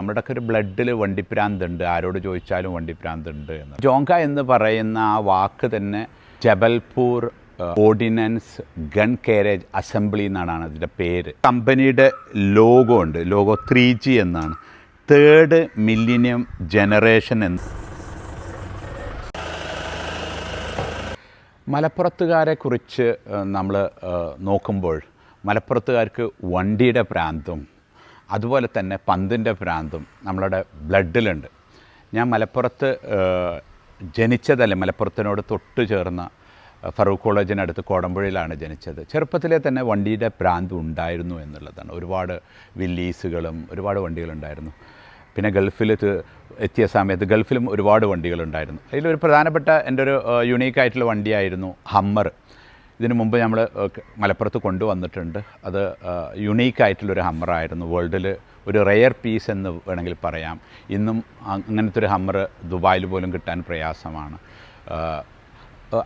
നമ്മുടെയൊക്കെ ഒരു ബ്ലഡിൽ വണ്ടിപ്രാന്തുണ്ട് ആരോട് ചോദിച്ചാലും വണ്ടിപ്രാന്തുണ്ട് എന്ന്. ജോങ്ക എന്ന് പറയുന്ന ആ വാക്ക് തന്നെ Jabalpur ordnance gun carriage assembly എന്നാണ് അതിന്റെ പേര്. കമ്പനിയുടെ ലോഗോ ഉണ്ട്. ലോഗോ ത്രീ ജി എന്നാണ്. തേർഡ് മില്ലിനിയം ജനറേഷൻ എന്ന്. മലപ്പുറത്തുകാരെ കുറിച്ച് നമ്മൾ നോക്കുമ്പോൾ മലപ്പുറത്തുകാർക്ക് വണ്ടിയുടെ പ്രാന്തും അതുപോലെ തന്നെ പന്തിന്റെ ഭ്രാന്തും നമ്മളുടെ ബ്ലഡിലുണ്ട്. ഞാൻ മലപ്പുറത്ത് ജനിച്ചതല്ല മലപ്പുറത്തിനോട് തൊട്ട് ചേർന്ന ഫറൂഖ് കോളേജിനടുത്ത് കോടമ്പുഴയിലാണ് ജനിച്ചത്. ചെറുപ്പത്തിലെ തന്നെ വണ്ടിയുടെ ഭ്രാന്ത് ഉണ്ടായിരുന്നു എന്നുള്ളതാണ്. ഒരുപാട് വില്ലീസുകളും ഒരുപാട് വണ്ടികളുണ്ടായിരുന്നു. പിന്നെ ഗൾഫിൽ എത്തിയ സമയത്ത് ഗൾഫിലും ഒരുപാട് വണ്ടികളുണ്ടായിരുന്നു. അതിലൊരു പ്രധാനപ്പെട്ട എന്റെ ഒരു യുണീക്കായിട്ടുള്ള വണ്ടിയായിരുന്നു ഹമ്മർ. ഇതിനു മുമ്പ് നമ്മൾ മലപ്പുറത്ത് കൊണ്ടുവന്നിട്ടുണ്ട്. അത് യുണീക്കായിട്ടുള്ളൊരു ഹമ്മറായിരുന്നു. വേൾഡിൽ ഒരു റെയർ പീസ് എന്ന് വേണമെങ്കിൽ പറയാം. ഇന്നും അങ്ങനത്തെ ഒരു ഹമ്മർ ദുബായിൽ പോലും കിട്ടാൻ പ്രയാസമാണ്.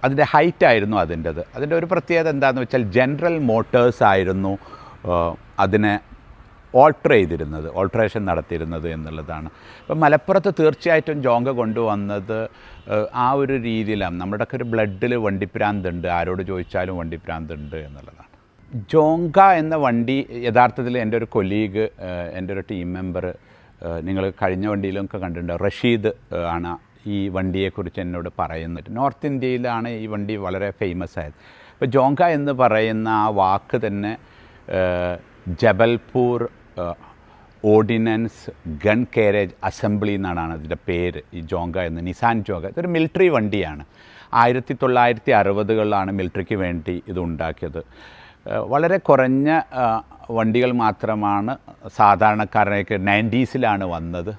അതിന്റെ ഹൈറ്റ് ആയിരുന്നു അതിന്റെത്. അതിന്റെ ഒരു പ്രത്യേകത എന്താണെന്ന് വെച്ചാൽ ജനറൽ മോട്ടേഴ്സ് ആയിരുന്നു അതിനെ ഓൾട്ടർ ചെയ്തിരുന്നത് ഓൾട്ടറേഷൻ നടത്തിയിരുന്നത് എന്നുള്ളതാണ്. അപ്പം മലപ്പുറത്ത് തീർച്ചയായിട്ടും ജോങ്ക കൊണ്ടുവന്നത് ആ ഒരു രീതിയിലാണ്. നമ്മുടെയൊക്കെ ഒരു ബ്ലഡിൽ വണ്ടിപ്രാന്തുണ്ട് ആരോട് ചോദിച്ചാലും വണ്ടിപ്രാന്തുണ്ട് എന്നുള്ളതാണ്. ജോങ്ക എന്ന വണ്ടി യഥാർത്ഥത്തിൽ എന്റെ ഒരു കൊലീഗ് എന്റെ ഒരു ടീം മെമ്പർ നിങ്ങൾ കഴിഞ്ഞ വണ്ടിയിലൊക്കെ കണ്ടിട്ടുണ്ട്. റഷീദ് ആണ് ഈ വണ്ടിയെക്കുറിച്ച് എന്നോട് പറയുന്നത്. നോർത്ത് ഇന്ത്യയിലാണ് ഈ വണ്ടി വളരെ ഫേമസ് ആയത്. അപ്പോൾ ജോങ്ക എന്ന് പറയുന്ന ആ വാക്ക് തന്നെ Jabalpur ordnance gun carriage assembly എന്നാണ് അതിന്റെ പേര് ഈ ജോങ്ക എന്ന് നിസാൻ ജോങ്ക. ഇതൊരു മിലിറ്ററി വണ്ടിയാണ്. ആയിരത്തി തൊള്ളായിരത്തി അറുപതുകളിലാണ് മിലിറ്ററിക്ക് വേണ്ടി ഇത് ഉണ്ടാക്കിയത്. വളരെ കുറഞ്ഞ വണ്ടികൾ മാത്രമാണ് സാധാരണക്കാരനേക്ക് നയന്റീസിലാണ് വന്നത്.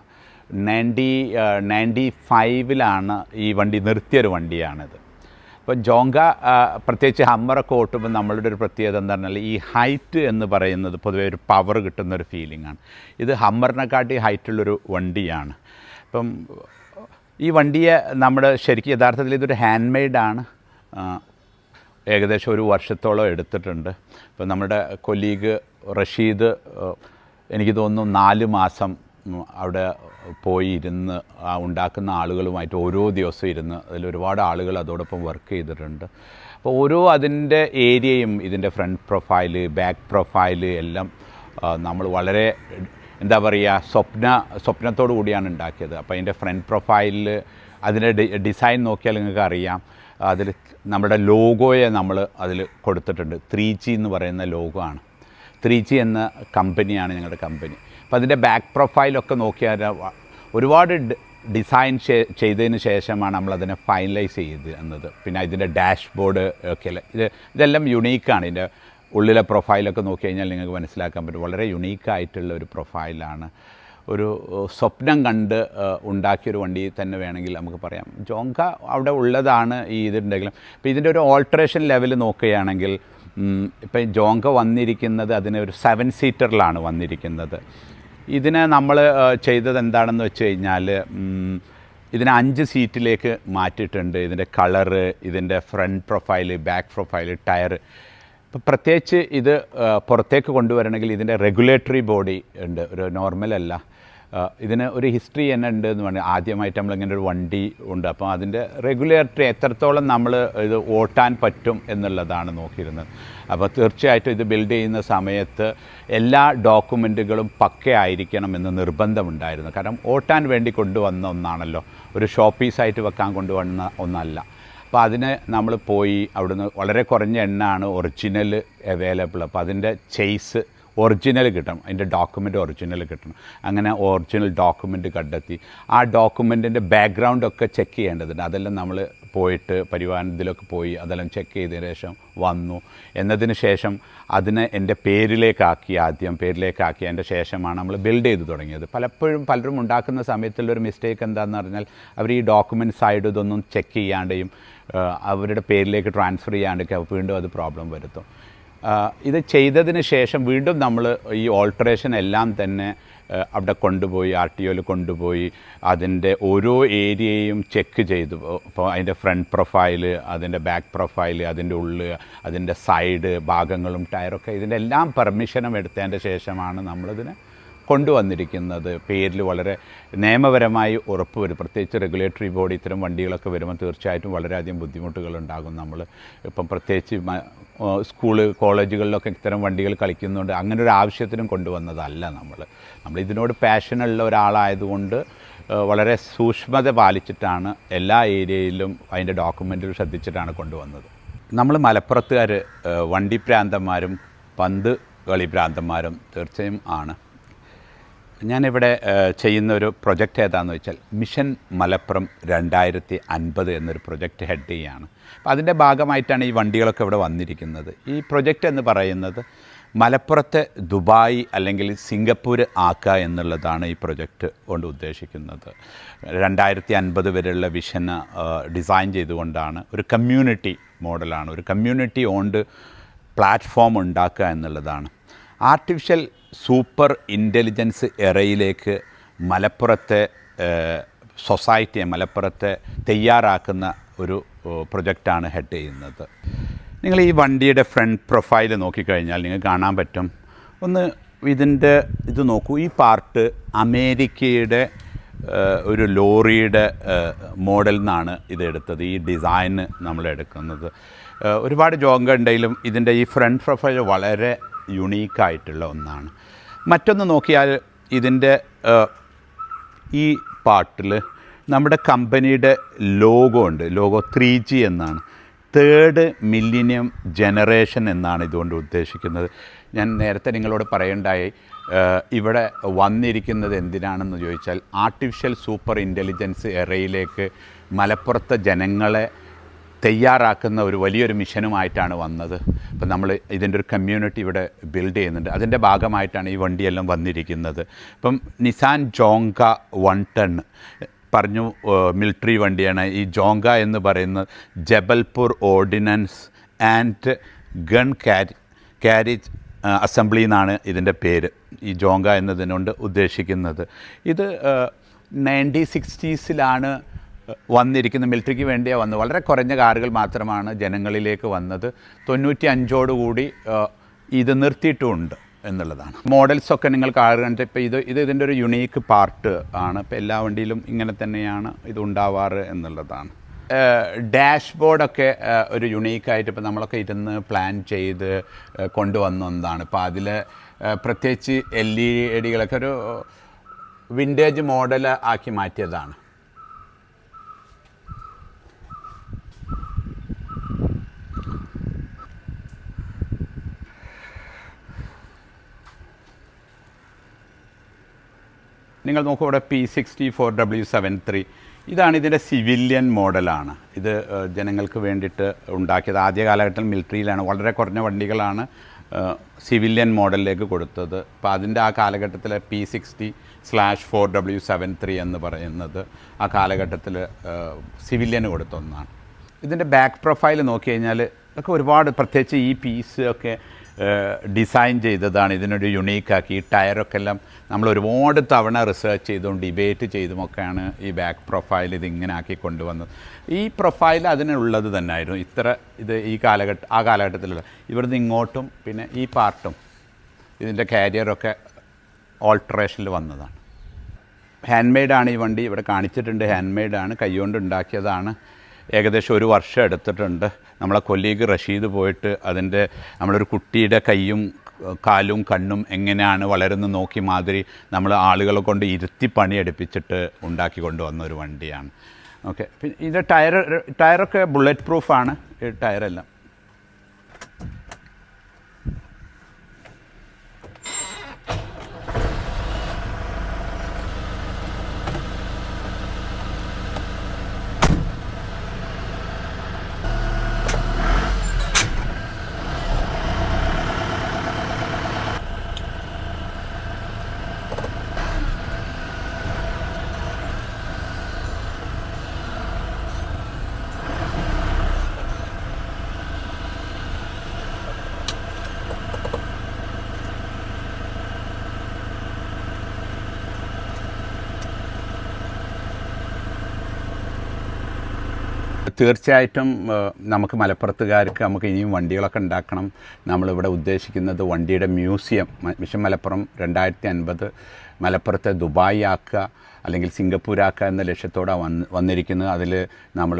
നയന്റി നയന്റി ഫൈവിലാണ് ഈ വണ്ടി നിർത്തിയൊരു വണ്ടിയാണിത്. അപ്പോൾ ജോങ്ക പ്രത്യേകിച്ച് ഹമ്മറൊക്കെ ഓട്ടുമ്പോൾ നമ്മളുടെ ഒരു പ്രത്യേകത എന്താ പറഞ്ഞാൽ ഈ ഹൈറ്റ് എന്ന് പറയുന്നത് പൊതുവേ ഒരു പവർ കിട്ടുന്ന ഒരു ഫീലിംഗ് ആണ്. ഇത് ഹമ്മറിനെക്കാട്ടി ഹൈറ്റുള്ളൊരു വണ്ടിയാണ്. ഇപ്പം ഈ വണ്ടിയെ നമ്മുടെ ശരിക്കും യഥാർത്ഥത്തിൽ ഇതൊരു ഹാൻഡ് മെയ്ഡാണ് ഏകദേശം ഒരു വർഷത്തോളം എടുത്തിട്ടുണ്ട്. ഇപ്പം നമ്മുടെ കൊലീഗ് റഷീദ് എനിക്ക് തോന്നുന്നു നാല് മാസം അവിടെ പോയി ഇരുന്ന് ഉണ്ടാക്കുന്ന ആളുകളുമായിട്ട് ഓരോ ദിവസവും ഇരുന്ന് അതിൽ ഒരുപാട് ആളുകൾ അതോടൊപ്പം വർക്ക് ചെയ്തിട്ടുണ്ട്. അപ്പോൾ ഓരോ അതിന്റെ ഏരിയയും ഇതിന്റെ ഫ്രണ്ട് പ്രൊഫൈൽ ബാക്ക് പ്രൊഫൈൽ എല്ലാം നമ്മൾ വളരെ എന്താ പറയുക സ്വപ്ന സ്വപ്നത്തോടു കൂടിയാണ് ഉണ്ടാക്കിയത്. അപ്പോൾ അതിന്റെ ഫ്രണ്ട് പ്രൊഫൈലിൽ അതിന്റെ ഡിസൈൻ നോക്കിയാൽ നിങ്ങൾക്ക് അറിയാം. അതിൽ നമ്മുടെ ലോഗോയെ നമ്മൾ അതിൽ കൊടുത്തിട്ടുണ്ട്. ത്രീ ജി എന്ന് പറയുന്ന ലോഗോ ആണ്. ത്രീ ജി എന്ന കമ്പനിയാണ് ഞങ്ങളുടെ കമ്പനി. അപ്പോൾ അതിന്റെ ബാക്ക് പ്രൊഫൈലൊക്കെ നോക്കിയാൽ ഒരുപാട് ഡിസൈൻ ചെയ്തതിന് ശേഷമാണ് നമ്മളതിനെ ഫൈനലൈസ് ചെയ്ത് എന്നത് പിന്നെ ഇതിന്റെ ഡാഷ്ബോർഡ് ഒക്കെ ഇത് ഇതെല്ലാം യുണീക്കാണ്. ഇതിന്റെ ഉള്ളിലെ പ്രൊഫൈലൊക്കെ നോക്കി കഴിഞ്ഞാൽ നിങ്ങൾക്ക് മനസ്സിലാക്കാൻ പറ്റും. വളരെ യുണീക്കായിട്ടുള്ള ഒരു പ്രൊഫൈലാണ്. ഒരു സ്വപ്നം കണ്ട് ഉണ്ടാക്കിയൊരു വണ്ടി തന്നെ വേണമെങ്കിൽ നമുക്ക് പറയാം. ജോങ്ക അവിടെ ഉള്ളതാണ് ഈ ഇതുണ്ടെങ്കിലും ഇപ്പോൾ ഇതിന്റെ ഒരു ഓൾട്ടറേഷൻ ലെവൽ നോക്കുകയാണെങ്കിൽ ഇപ്പം ജോങ്ക വന്നിരിക്കുന്നത് അതിന് ഒരു സെവൻ സീറ്ററിലാണ് വന്നിരിക്കുന്നത്. ഇതിനെ നമ്മൾ ചെയ്തത് എന്താണെന്ന് വെച്ച് കഴിഞ്ഞാൽ ഇതിനെ അഞ്ച് സീറ്റിലേക്ക് മാറ്റിയിട്ടുണ്ട്. ഇതിന്റെ കളറ് ഇതിന്റെ front profile back profile tyre ഇപ്പം പ്രത്യേകിച്ച് ഇത് പുറത്തേക്ക് കൊണ്ടുവരണമെങ്കിൽ ഇതിന്റെ റെഗുലേറ്ററി ബോഡി ഉണ്ട്. ഒരു നോർമലല്ല ഇതിന് ഒരു ഹിസ്റ്ററി തന്നെ ഉണ്ട് എന്ന് പറഞ്ഞാൽ ആദ്യമായിട്ട് നമ്മളിങ്ങനെ ഒരു വണ്ടി ഉണ്ട്. അപ്പോൾ അതിന്റെ റെഗുലേറ്ററി എത്രത്തോളം നമ്മൾ ഇത് ഓട്ടാൻ പറ്റും എന്നുള്ളതാണ് നോക്കിയിരുന്നത്. അപ്പോൾ തീർച്ചയായിട്ടും ഇത് ബിൽഡ് ചെയ്യുന്ന സമയത്ത് എല്ലാ ഡോക്യുമെന്റുകളും പക്കയായിരിക്കണം എന്ന് നിർബന്ധമുണ്ടായിരുന്നു. കാരണം ഓട്ടാൻ വേണ്ടി കൊണ്ടുവന്ന ഒന്നാണല്ലോ. ഒരു ഷോപ്പീസായിട്ട് വെക്കാൻ കൊണ്ടുവന്ന ഒന്നല്ല. അപ്പോൾ അതിന് നമ്മൾ പോയി അവിടുന്ന് വളരെ കുറഞ്ഞ എണ്ണാണ് ഒറിജിനൽ അവൈലബിൾ അപ്പോൾ അതിന്റെ ചെയ്സ് ഒറിജിനൽ കിട്ടണം. അതിന്റെ ഡോക്യുമെന്റ് ഒറിജിനൽ കിട്ടണം. അങ്ങനെ ഒറിജിനൽ ഡോക്യുമെന്റ് കണ്ടെത്തി. ആ ഡോക്യുമെന്റിന്റെ ബാക്ക്ഗ്രൗണ്ടൊക്കെ ചെക്ക് ചെയ്യേണ്ടതുണ്ട്. അതെല്ലാം നമ്മൾ പോയിട്ട് പരിവാഹനത്തിലൊക്കെ പോയി അതെല്ലാം ചെക്ക് ചെയ്തതിന് ശേഷം വന്നു. എന്നതിന് ശേഷം അതിനെ എന്റെ പേരിലേക്കാക്കി ആദ്യം. പേരിലേക്കാക്കി അതിന്റെ ശേഷമാണ് നമ്മൾ ബിൽഡ് ചെയ്ത് തുടങ്ങിയത്. പലപ്പോഴും പലരും ഉണ്ടാക്കുന്ന സമയത്തുള്ളൊരു മിസ്റ്റേക്ക് എന്താണെന്ന് പറഞ്ഞാൽ അവർ ഈ ഡോക്യുമെന്റ് സൈഡ് ഇതൊന്നും ചെക്ക് ചെയ്യാണ്ടെയും അവരുടെ പേരിലേക്ക് ട്രാൻസ്ഫർ ചെയ്യാണ്ടൊക്കെ വീണ്ടും അത് പ്രോബ്ലം വരുത്തും. ഇത് ചെയ്തതിന് ശേഷം വീണ്ടും നമ്മൾ ഈ ഓൾട്ടറേഷൻ എല്ലാം തന്നെ അവിടെ കൊണ്ടുപോയി ആർ ടി ഒയിൽ കൊണ്ടുപോയി അതിന്റെ ഓരോ ഏരിയയും ചെക്ക് ചെയ്തു. ഇപ്പോൾ അതിന്റെ ഫ്രണ്ട് പ്രൊഫൈൽ അതിന്റെ ബാക്ക് പ്രൊഫൈൽ അതിന്റെ ഉള്ളിൽ അതിന്റെ സൈഡ് ഭാഗങ്ങളും ടയറൊക്കെ ഇതിന്റെ എല്ലാം പെർമിഷനും എടുത്തതിന്റെ ശേഷമാണ് നമ്മളിതിനെ കൊണ്ടുവന്നിരിക്കുന്നത്. പേരിൽ വളരെ നിയമപരമായി ഉറപ്പ് വരും. പ്രത്യേകിച്ച് റെഗുലേറ്ററി ബോഡി ഇത്തരം വണ്ടികളൊക്കെ വരുമ്പോൾ തീർച്ചയായിട്ടും വളരെയധികം ബുദ്ധിമുട്ടുകൾ ഉണ്ടാകും നമ്മൾ ഇപ്പം പ്രത്യേകിച്ച് സ്കൂൾ കോളേജുകളിലൊക്കെ ഇത്തരം വണ്ടികൾ കളിക്കുന്നുണ്ട്. അങ്ങനെ ഒരു ആവശ്യത്തിനും കൊണ്ടുവന്നതല്ല നമ്മൾ. നമ്മൾ ഇതിനോട് പാഷനുള്ള ഒരാളായതുകൊണ്ട് വളരെ സൂക്ഷ്മത പാലിച്ചിട്ടാണ് എല്ലാ ഏരിയയിലും അതിന്റെ ഡോക്യുമെന്റുകൾ ശ്രദ്ധിച്ചിട്ടാണ് കൊണ്ടുവന്നത്. നമ്മൾ മലപ്പുറത്തുകാർ വണ്ടി പ്രാന്തന്മാരും പന്ത് കളി പ്രാന്തന്മാരും തീർച്ചയായും ആണ്. ഞാനിവിടെ ചെയ്യുന്ന ഒരു പ്രൊജക്റ്റ് ഏതാണെന്ന് വെച്ചാൽ മിഷൻ മലപ്പുറം രണ്ടായിരത്തി അൻപത് എന്നൊരു പ്രൊജക്റ്റ് ഹെഡ് ചെയ്യാണ്. അപ്പോൾ അതിന്റെ ഭാഗമായിട്ടാണ് ഈ വണ്ടികളൊക്കെ ഇവിടെ വന്നിരിക്കുന്നത്. ഈ പ്രൊജക്റ്റ് എന്ന് പറയുന്നത് മലപ്പുറത്തെ ദുബായ് അല്ലെങ്കിൽ സിംഗപ്പൂർ ആക്കുക എന്നുള്ളതാണ് ഈ പ്രൊജക്റ്റ് കൊണ്ട് ഉദ്ദേശിക്കുന്നത്. രണ്ടായിരത്തി അൻപത് വരെയുള്ള വിഷന് ഡിസൈൻ ചെയ്തുകൊണ്ടാണ് ഒരു കമ്മ്യൂണിറ്റി മോഡലാണ്. ഒരു കമ്മ്യൂണിറ്റി ഓൺഡ് പ്ലാറ്റ്ഫോം ഉണ്ടാക്കുക എന്നുള്ളതാണ്. ആർട്ടിഫിഷ്യൽ സൂപ്പർ ഇന്റലിജൻസ് എറയിലേക്ക് മലപ്പുറത്തെ സൊസൈറ്റിയെ മലപ്പുറത്തെ തയ്യാറാക്കുന്ന ഒരു പ്രൊജക്റ്റാണ് ഹെഡ് ചെയ്യുന്നത്. നിങ്ങൾ ഈ വണ്ടിയുടെ ഫ്രണ്ട് പ്രൊഫൈൽ നോക്കിക്കഴിഞ്ഞാൽ നിങ്ങൾക്ക് കാണാൻ പറ്റും. ഒന്ന് ഇതിന്റെ ഇത് നോക്കൂ. ഈ പാർട്ട് അമേരിക്കയുടെ ഒരു ലോറിയുടെ മോഡൽ നിന്നാണ് ഇത് എടുത്തത്. ഈ ഡിസൈന് നമ്മൾ എടുക്കുന്നത്. ഒരുപാട് ജോങ്കണ്ടയിലും ഇതിന്റെ ഈ ഫ്രണ്ട് പ്രൊഫൈൽ വളരെ യുണീക്കായിട്ടുള്ള ഒന്നാണ്. മറ്റൊന്ന് നോക്കിയാൽ ഇതിന്റെ ഈ പാട്ടിൽ നമ്മുടെ കമ്പനിയുടെ ലോഗോ ഉണ്ട്. ലോഗോ ത്രീ ജി എന്നാണ്. തേർഡ് മില്ലിനിയം ജനറേഷൻ എന്നാണ് ഇതുകൊണ്ട് ഉദ്ദേശിക്കുന്നത്. ഞാൻ നേരത്തെ നിങ്ങളോട് പറയണ്ടായി ഇവിടെ വന്നിരിക്കുന്നത് എന്തിനാണെന്ന് ചോദിച്ചാൽ ആർട്ടിഫിഷ്യൽ സൂപ്പർ ഇന്റലിജൻസ് എറയിലേക്ക് മലപ്പുറത്തെ ജനങ്ങളെ തയ്യാറാക്കുന്ന ഒരു വലിയൊരു മിഷനുമായിട്ടാണ് വന്നത്. അപ്പം നമ്മൾ ഇതിന്റെ ഒരു കമ്മ്യൂണിറ്റി ഇവിടെ ബിൽഡ് ചെയ്യുന്നുണ്ട്. അതിന്റെ ഭാഗമായിട്ടാണ് ഈ വണ്ടിയെല്ലാം വന്നിരിക്കുന്നത്. ഇപ്പം നിസാൻ ജോങ്ക വൺ ടൺ പറഞ്ഞു മിലിറ്ററി വണ്ടിയാണ്. ഈ ജോങ്ക എന്ന് പറയുന്നത് Jabalpur ordnance and gun carry carriage assembly എന്നാണ് ഇതിന്റെ പേര്. ഈ ജോങ്ക എന്നതിനോണ്ട് ഉദ്ദേശിക്കുന്നത്. ഇത് നയന്റീൻ സിക്സ്റ്റീസിലാണ് വന്നിരിക്കുന്ന മിലിറ്ററിക്ക് വേണ്ടിയാണ് വന്നത്. വളരെ കുറഞ്ഞ കാറുകൾ മാത്രമാണ് ജനങ്ങളിലേക്ക് വന്നത്. തൊണ്ണൂറ്റി അഞ്ചോടുകൂടി ഇത് നിർത്തിയിട്ടുമുണ്ട് എന്നുള്ളതാണ്. മോഡൽസൊക്കെ നിങ്ങൾ കാർ കണ്ടിട്ട് ഇപ്പോൾ ഇത് ഇത് ഇതിന്റെ ഒരു യുണീക്ക് പാർട്ട് ആണ്. ഇപ്പോൾ എല്ലാ വണ്ടിയിലും ഇങ്ങനെ തന്നെയാണ് ഇത് ഉണ്ടാവാറ് എന്നുള്ളതാണ്. ഡാഷ് ബോർഡൊക്കെ ഒരു യുണീക്കായിട്ട് ഇപ്പോൾ നമ്മളൊക്കെ ഇരുന്ന് പ്ലാൻ ചെയ്ത് കൊണ്ടുവന്ന ഒന്നാണ്. ഇപ്പോൾ അതിൽ പ്രത്യേകിച്ച് എൽ ഇ ഡികളൊക്കെ ഒരു വിന്റേജ് മോഡൽ ആക്കി മാറ്റിയതാണ്. നിങ്ങൾ നോക്കൂ ഇവിടെ P sixty four W seven three ഇതാണ് ഇതിന്റെ സിവിലിയൻ മോഡലാണ് ഇത് ജനങ്ങൾക്ക് വേണ്ടിയിട്ട് ഉണ്ടാക്കിയത്. ആദ്യ കാലഘട്ടം മിലിറ്ററിയിലാണ് വളരെ കുറഞ്ഞ വണ്ടികളാണ് സിവിലിയൻ മോഡലിലേക്ക് കൊടുത്തത്. അപ്പോൾ അതിന്റെ ആ കാലഘട്ടത്തിലെ P sixty slash four W seven three എന്ന് പറയുന്നത് ആ കാലഘട്ടത്തിൽ സിവിലിയന് കൊടുത്ത ഒന്നാണ് ഇതിന്റെ ബാക്ക് പ്രൊഫൈൽ നോക്കി കഴിഞ്ഞാൽ ഒക്കെ ഒരുപാട് പ്രത്യേകിച്ച് ഈ പീസ് ഒക്കെ ഡിസൈൻ ചെയ്തതാണ്. ഇതിനൊരു യുണീക്കാക്കി ടയറൊക്കെ എല്ലാം നമ്മൾ ഒരുപാട് തവണ റിസർച്ച് ചെയ്തും ഡിബേറ്റ് ചെയ്തുമൊക്കെയാണ് ഈ ബാക്ക് പ്രൊഫൈൽ ഇതിങ്ങനെ ആക്കി കൊണ്ടുവന്നത്. ഈ പ്രൊഫൈൽ അതിനുള്ളത് തന്നെയായിരുന്നു ഇത്ര ഇത് ഈ കാലഘട്ട ആ കാലഘട്ടത്തിലുള്ള. ഇവിടുന്ന് ഇങ്ങോട്ടും പിന്നെ ഈ പാർട്ടും ഇതിന്റെ കാരിയറൊക്കെ ഓൾട്ടറേഷനിൽ വന്നതാണ്. ഹാൻഡ് മെയ്ഡാണ് ഈ വണ്ടി. ഇവിടെ കാണിച്ചിട്ടുണ്ട് ഹാൻഡ് മെയ്ഡാണ് കൈകൊണ്ട് ഉണ്ടാക്കിയതാണ്. ഏകദേശം ഒരു വർഷം എടുത്തിട്ടുണ്ട്. നമ്മളെ കൊല്ലീഗ് റഷീദ് പോയിട്ട് അതിന്റെ നമ്മളൊരു കുട്ടിയുടെ കൈയും കാലും കണ്ണും എങ്ങനെയാണ് വളരുന്ന നോക്കി മാതിരി നമ്മൾ ആളുകളെ കൊണ്ട് ഇരുത്തി പണിയെടുപ്പിച്ചിട്ട് ഉണ്ടാക്കി കൊണ്ടുവന്ന ഒരു വണ്ടിയാണ്. ഓക്കെ. പിന്നെ ഇത് ടയർ ടയറൊക്കെ ബുള്ളറ്റ് പ്രൂഫാണ് ടയറെല്ലാം. തീർച്ചയായിട്ടും നമുക്ക് മലപ്പുറത്തുകാർക്ക് നമുക്ക് ഇനിയും വണ്ടികളൊക്കെ ഉണ്ടാക്കണം. നമ്മളിവിടെ ഉദ്ദേശിക്കുന്നത് വണ്ടിയുടെ മ്യൂസിയം മിഷൻ മലപ്പുറം രണ്ടായിരത്തി അൻപത് മലപ്പുറത്തെ ദുബായി ആക്കുക അല്ലെങ്കിൽ സിംഗപ്പൂർ ആക്കുക എന്ന ലക്ഷ്യത്തോടെ വന്ന് വന്നിരിക്കുന്നത്. അതിൽ നമ്മൾ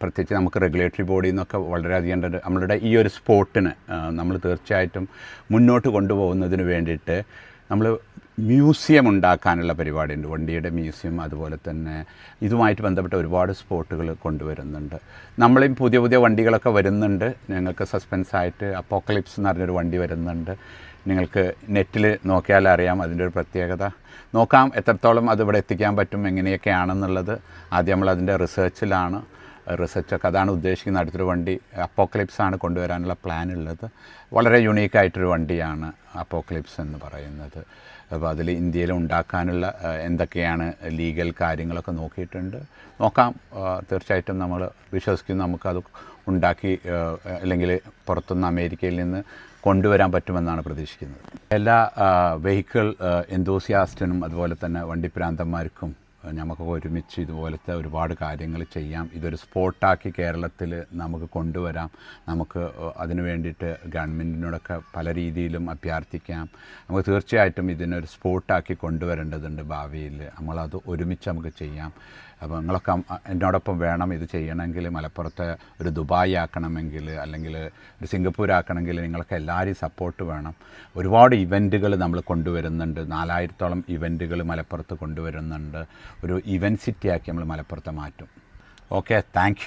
പ്രത്യേകിച്ച് നമുക്ക് റെഗുലേറ്ററി ബോഡിയിൽ നിന്നൊക്കെ വളരെയധികം നമ്മളുടെ ഈ ഒരു സ്പോർട്ടിന് നമ്മൾ തീർച്ചയായിട്ടും മുന്നോട്ട് കൊണ്ടുപോകുന്നതിന് വേണ്ടിയിട്ട് നമ്മൾ മ്യൂസിയം ഉണ്ടാക്കാനുള്ള പരിപാടിയുണ്ട്. വണ്ടിയുടെ മ്യൂസിയം അതുപോലെ തന്നെ ഇതുമായിട്ട് ബന്ധപ്പെട്ട ഒരുപാട് സ്പോട്ടുകൾ കൊണ്ടുവരുന്നുണ്ട്. നമ്മളും പുതിയ പുതിയ വണ്ടികളൊക്കെ വരുന്നുണ്ട്. ഞങ്ങൾക്ക് സസ്പെൻസ് ആയിട്ട് അപ്പോക്കലിപ്സ് എന്ന് പറഞ്ഞൊരു വണ്ടി വരുന്നുണ്ട്. നിങ്ങൾക്ക് നെറ്റിൽ നോക്കിയാൽ അറിയാം അതിന്റെ ഒരു പ്രത്യേകത. നോക്കാം എത്രത്തോളം അത് ഇവിടെ എത്തിക്കാൻ പറ്റും എങ്ങനെയൊക്കെയാണെന്നുള്ളത്. ആദ്യം നമ്മൾ അതിന്റെ റിസർച്ചിലാണ്. റിസർച്ചൊക്കെ അതാണ് ഉദ്ദേശിക്കുന്ന അടുത്തൊരു വണ്ടി അപ്പോക്ലിപ്സ് ആണ് കൊണ്ടുവരാനുള്ള പ്ലാൻ ഉള്ളത്. വളരെ യുണീക്കായിട്ടൊരു വണ്ടിയാണ് അപ്പോക്ലിപ്സ് എന്ന് പറയുന്നത്. അപ്പോൾ അതിൽ ഇന്ത്യയിൽ ഉണ്ടാക്കാനുള്ള എന്തൊക്കെയാണ് ലീഗൽ കാര്യങ്ങളൊക്കെ നോക്കിയിട്ടുണ്ട്. നോക്കാം. തീർച്ചയായിട്ടും നമ്മൾ വിശ്വസിക്കുന്നു നമുക്കത് ഉണ്ടാക്കി അല്ലെങ്കിൽ പുറത്തുനിന്ന് അമേരിക്കയിൽ നിന്ന് കൊണ്ടുവരാൻ പറ്റുമെന്നാണ് പ്രതീക്ഷിക്കുന്നത്. എല്ലാ വെഹിക്കിൾ എന്തോസിയാസ്റ്റിനും അതുപോലെ തന്നെ വണ്ടിപ്രാന്തന്മാർക്കും നമുക്കൊക്കെ ഒരുമിച്ച് ഇതുപോലത്തെ ഒരുപാട് കാര്യങ്ങൾ ചെയ്യാം. ഇതൊരു സ്പോട്ടാക്കി കേരളത്തിൽ നമുക്ക് കൊണ്ടുവരാം. നമുക്ക് അതിന് വേണ്ടിയിട്ട് ഗവൺമെന്റിനോടൊക്കെ പല രീതിയിലും അഭ്യർത്ഥിക്കാം. നമുക്ക് തീർച്ചയായിട്ടും ഇതിനൊരു സ്പോട്ടാക്കി കൊണ്ടുവരേണ്ടതുണ്ട് ഭാവിയിൽ നമ്മളത് ഒരുമിച്ച് നമുക്ക് ചെയ്യാം. അപ്പോൾ നിങ്ങളൊക്കെ എന്നോടൊപ്പം വേണം ഇത് ചെയ്യണമെങ്കിൽ. മലപ്പുറത്തെ ഒരു ദുബായ് ആക്കണമെങ്കിൽ അല്ലെങ്കിൽ ഒരു സിംഗപ്പൂർ ആക്കണമെങ്കിൽ നിങ്ങൾക്ക് എല്ലാവരെയും സപ്പോർട്ട് വേണം. ഒരുപാട് ഇവന്റുകൾ നമ്മൾ കൊണ്ടുവരുന്നുണ്ട്. നാലായിരത്തോളം ഇവന്റുകൾ മലപ്പുറത്ത് കൊണ്ടുവരുന്നുണ്ട്. ഒരു ഇവന്റ് സിറ്റി ആക്കി നമ്മൾ മലപ്പുറത്തെ മാറ്റും. Okay thank